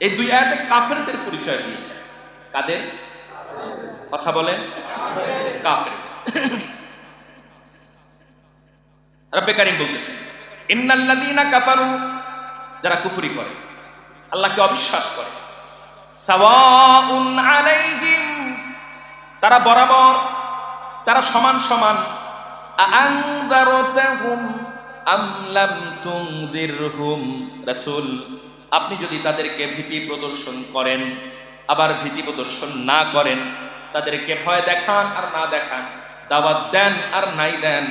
এই দুই আয়াতে কাফেরদের পরিচয় দিয়েছে। কাদের? কথা বলেন। কাফের। রব্বে কারিম বলতেছে, ইন্নাল্লাযীনা কাফারু যারা কুফরি করে, আল্লাহকে অবিশ্বাস করে। আলাইহিম, তারা বরাবর, তারা সমান সমান। আনদারতাহুম আম লাম তুনদিরহুম রাসূল আপনি যদি তাদেরকে ভীতি প্রদর্শন করেন, আবার ভীতি প্রদর্শন না করেন, তাদেরকে ভয় দেখান আর না দেখান, দাওয়াত দেন আর নাই দেন,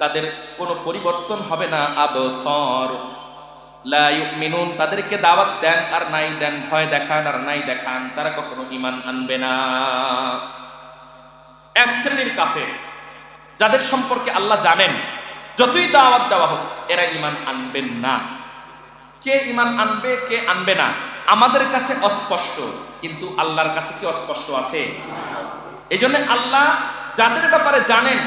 তাদের কোনো পরিবর্তন হবে না আবসর। লা ইউমিনুন, তাদেরকে দাওয়াত দেন আর নাই দেন, ভয় দেখান আর নাই দেখান, তারা কখনো ইমান আনবে না। এক শ্রেণির কাফের, যাদের সম্পর্কে আল্লাহ জানেন, যতই দাওয়াত দেওয়া হোক, এরা ইমান আনবেন না। কে ইমান আনবে, কে আনবে না, আমাদের কাছে অস্পষ্ট, কিন্তু আল্লাহর কাছে কি অস্পষ্ট আছে? এই জন্য আল্লাহ যাদের ব্যাপারে জানেন,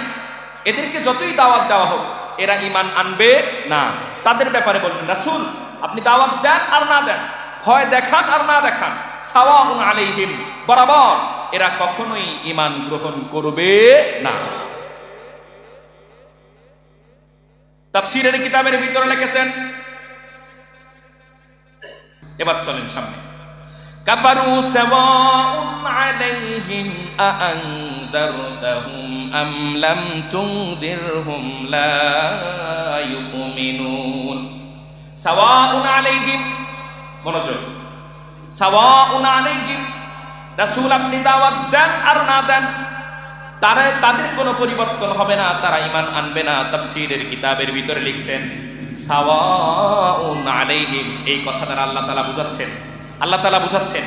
এদেরকে যতই দাওয়াত দেওয়া হোক, এরা ইমান আনবে না। তাদের ব্যাপারে বলবেন, রাসূল, আপনি দাওয়াত দেন আর না দেন, ভয় দেখান আর না দেখান। আলাইহিম, বরাবর, এরা কখনোই ইমান গ্রহণ করবে না। তাফসীরের কিতাবের ভিতরে লিখেছেন এবার চলেন সামনে। কাফারু সাওয়াউন আলাইহিম আআনদারতাহুম আম লাম তুনদিরহুম লা ইউমিনুন। সাওয়াউন আলাইহিম, মনোযোগ। সাওয়াউন আলাইহিম রাসূল আপনি দাওয়াত দেন আর না দেন তারা, তাদের কোনো পরিবর্তন হবে না, তারা ঈমান আনবে না, তাফসীরের কিতাবের ভিতরে লিখছেন সাওয়াউন আলাইহিম। এই কথা দ্বারা আল্লাহ তাআলা বুঝাচ্ছেন। আল্লাহ তাআলা বুঝাচ্ছেন,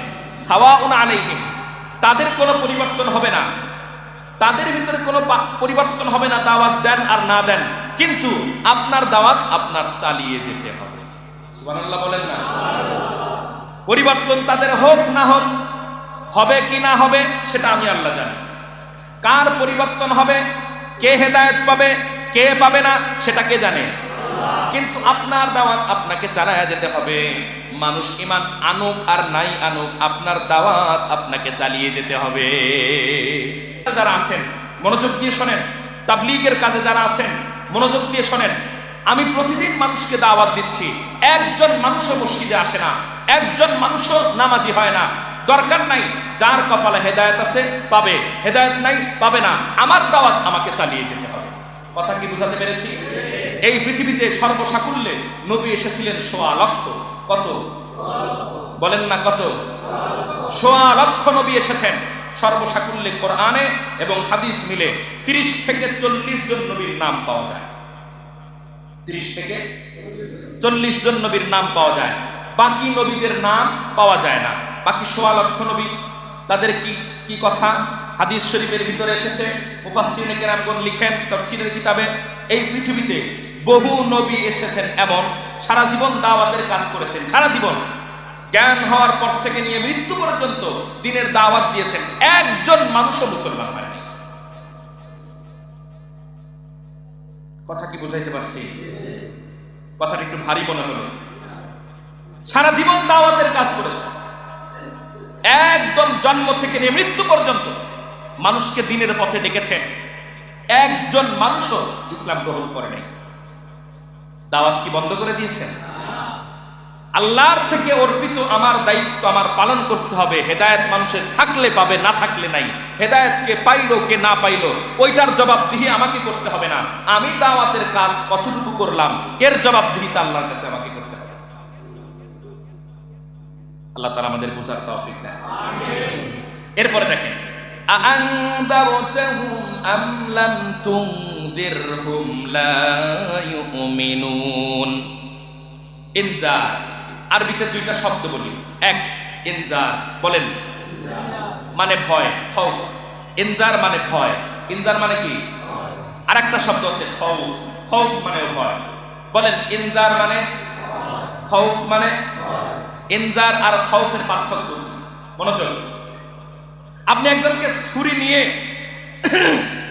সাওয়াউন আলাইহিম, তাদের কোনো পরিবর্তন হবে না। তাদের ভিতরে কোনো পরিবর্তন হবে না, দাওয়াত দেন আর না দেন। কিন্তু আপনার দাওয়াত আপনার চালিয়ে যেতে হবে। সুবহানাল্লাহ বলেন না? পরিবর্তন তাদের হোক না হোক, হবে কি না হবে সেটা আমি আল্লাহ জানি। কার পরিবর্তন হবে, কে হেদায়েত পাবে, কে পাবে না সেটা কে জানে? কিন্তু আপনার দাওয়াত আপনাকে চালায়া যেতে হবে। মানুষ ইমান আনুক আর নাই আনুক, আপনার দাওয়াত আপনাকে চালিয়ে যেতে হবে। যারা আছেন, মনোযোগ দিয়ে শোনেন। তাবলিগের কাজে যারা আছেন, মনোযোগ দিয়ে শোনেন। আমি প্রতিদিন মানুষকে দাওয়াত দিচ্ছি। একজন মানুষও মসজিদে আসে না। একজন মানুষও নামাজি হয় না। দরকার নাই, যার কপালে হেদায়েত আছে, পাবে। হেদায়ত নাই, পাবে না। আমার দাওয়াত আমাকে চালিয়ে যেতে হবে। কথা কি বুঝাতে পেরেছি? এই পৃথিবীতে সর্বসাকুল্যে নবী এসেছিলেন সোয়া লক্ষ। কত? বলেন না কত? সোয়া লক্ষ নবী এসেছেন। সর্বসাকুল্যে কোরআনে এবং হাদিস মিলে তিরিশ থেকে চল্লিশ জন নবীর নাম পাওয়া যায়। তিরিশ থেকে চল্লিশ জন নবীর নাম পাওয়া যায়। বাকি নবীদের নাম পাওয়া যায় না। বাকি সোয়া লক্ষ নবী, তাদের কি কি কথা? হাদিস শরীফের ভিতরে এসেছে। মুফাসসিরিনে কেরামগণ লিখেন তাফসীরের কিতাবে, এই পৃথিবীতে বহু নবী এসেছেন এমন সারা জীবন দাওয়াতের কাজ করেছেন, সারা জীবন। জ্ঞান হওয়ার পর থেকে নিয়ে মৃত্যু পর্যন্ত দিনের দাওয়াত দিয়েছেন। একজন মানুষও মুসলমান হয়নি কথা কি বুঝাইতে পারছি? কথাটা একটু ভারী মনে হলো। সারা জীবন দাওয়াতের কাজ করেছে একদম জন্ম থেকে নিয়ে মৃত্যু পর্যন্ত মানুষকে দিনের পথে ডেকেছেন। একজন মানুষও ইসলাম গ্রহণ করে নাই। দাওয়াত কি বন্ধ করে দিয়েছেন? আল্লাহর থেকে অর্পিত আমার দায়িত্ব আমার পালন করতে হবে। হেদায়ত মানুষের থাকলে পাবে, না থাকলে নাই। হেদায়তকে পাইল, কে না পাইল, ওইটার জবাবদিহি আমাকে করতে হবে না। আমি দাওয়াতের কাজ কতটুকু করলাম, এর জবাবদিহি তা আল্লাহর কাছে আমাকে করতে হবে। আল্লাহ তারা আমাদের বোঝার তৌফিক দেন। এরপরে দেখেন আম লাম তুম তুনদিরহুম লা ইউমিনুন ইনজার আরবিতে দুইটা শব্দ বলি। এক, ইনজার, বলেন। মানে ভয়, খৌফ। ইনজার মানে ভয়। ইনজার মানে কি? আর একটা শব্দ আছে, খৌফ। খৌফ মানে ভয়। বলেন, ইনজার মানে? খৌফ মানে? ইনজার আর খৌফের পার্থক্য মনোযোগ। আপনি একজনকে ছুরি নিয়ে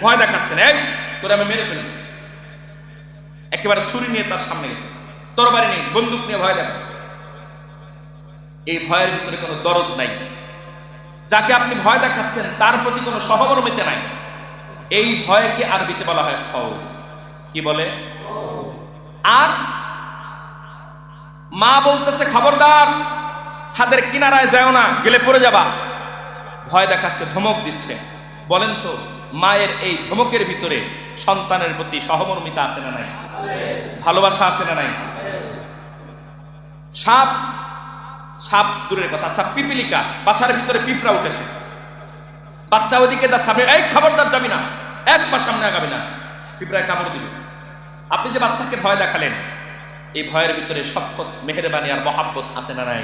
ভয় দেখাচ্ছেন এক তোরে আমি মেরে ফেলব। একেবারে ছুরি নিয়ে তার সামনে গেছে। তরবারি নেই, বন্দুক নিয়ে ভয় দেখাচ্ছে। এই ভয়ের ভিতরে কোনো দরদ নাই। যাকে আপনি ভয় দেখাচ্ছেন, তার প্রতি কোনো সহমর্মিতা নাই। এই ভয়কে আরবিতে বলা হয় খৌফ। কি বলে? আর মা বলতেছে, খবরদার, ছাদের কিনারায় যায় না, গেলে পড়ে যাবা। ভয় দেখাচ্ছে, ধমক দিচ্ছে। বলেন তো, মায়ের এই ধমকের ভিতরে সন্তানের প্রতি সহমর্মিতা আছে না নাই? ভালোবাসা আছে না নাই? সাপ সাপ দূরের কথা আচ্ছা পিপিলিকা, বাসার ভিতরে পিঁপড়া উঠেছে। বাচ্চা ওদিকে যাচ্ছে, আপনি, এই খবরদার যাবি না এক পা সামনে আগাবি না। পিঁপড়ায় কামড় দিবে আপনি যে বাচ্চাকে ভয় দেখালেন, এই ভয়ের ভিতরে শপথ মেহরবানি আর মহাব্বত আছে না নাই?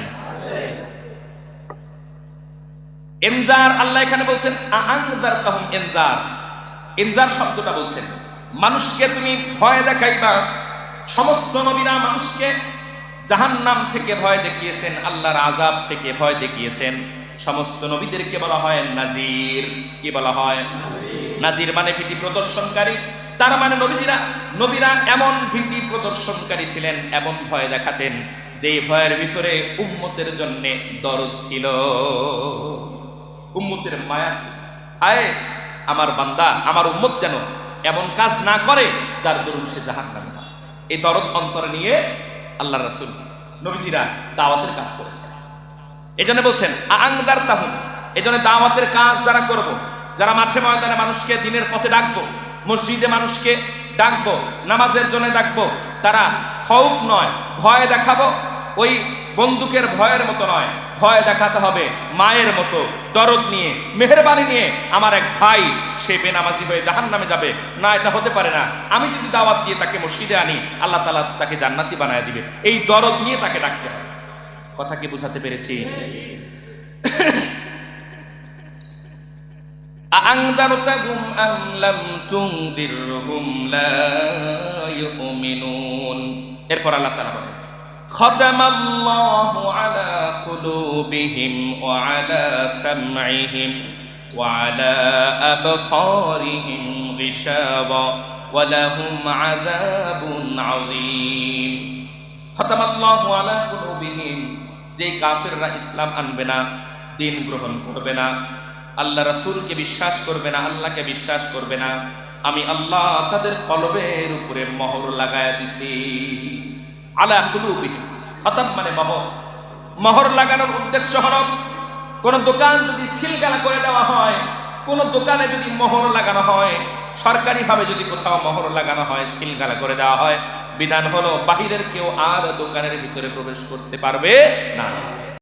এনজার, আল্লাহ এখানে বলছেন আংদার তাহুম এনজার। এনজার শব্দটা বলছেন, মানুষকে তুমি ভয় দেখাইবা। সমস্ত নবীরা মানুষকে জাহান্নাম থেকে ভয় দেখিয়েছেন, আল্লাহর আজাব থেকে ভয় দেখিয়েছেন। সমস্ত নবীদেরকে বলা হয় নাজির। কি বলা হয়? নাজির মানে ভীতি প্রদর্শনকারী। তার মানে নবীজিরা, নবীরা এমন ভীতি প্রদর্শনকারী ছিলেন, এমন ভয় দেখাতেন, যে ভয়ের ভিতরে উম্মতের জন্যে দরদ ছিল। উম্মতের মায়া ছিল। আয় আমার বান্দা, আমার উম্মত যেন এমন কাজ না করে যার দরুন সে জাহান নামে। এই দরদ অন্তরে নিয়ে আল্লাহ রাসুল নবীজিরা দাওয়াতের কাজ করেছেন। এই জন্য বলছেন আংদার তাহুন এই জন্য দাওয়াতের কাজ যারা করব, যারা মাঠে ময়দানে মানুষকে দিনের পথে ডাকবো, মসজিদে মানুষকে ডাকবো, নামাজের জন্য ডাকবো, তারা খৌফ নয়, ভয় দেখাবো ওই বন্দুকের ভয়ের মতো নয়। ভয় দেখাতে হবে মায়ের মতো। দরদ নিয়ে, মেহরবানি নিয়ে আমার এক ভাই, সে বেনামাজি হয়ে জাহান নামে যাবে। না, এটা হতে পারে না। আমি যদি দাওয়াত দিয়ে তাকে মসজিদে আনি, আল্লাহ তালা তাকে জান্নাতি বানায় দিবে। এই দরদ নিয়ে তাকে ডাকতে হবে। কথা কি বুঝাতে পেরেছি? এরপর আল্লাহ তালা বলেন ختم الله على قلوبهم وعلى سمعهم وعلى أبصارهم غشاوة ولهم عذاب عظيم ختم الله على قلوبهم যে কাফিররা ইসলাম আনবে না দিন গ্রহণ করবে না আল্লাহ রাসূলকে বিশ্বাস করবে না আল্লাহকে বিশ্বাস করবে না আমি আল্লাহ তাদের কলবের উপরে মোহর লাগায়া দিছি আলা কুলুবিহি খতম মানে মহর। মহর লাগানোর উদ্দেশ্য হলো, কোন দোকান যদি সিলগালা করে দেওয়া হয়, কোন দোকানে যদি মোহর লাগানো হয়, সরকারিভাবে যদি কোথাও মোহর লাগানো হয়, সিলগালা করে দেওয়া হয়, বিধান হলো বাহিরের কেউ আর দোকানের ভিতরে প্রবেশ করতে পারবে না।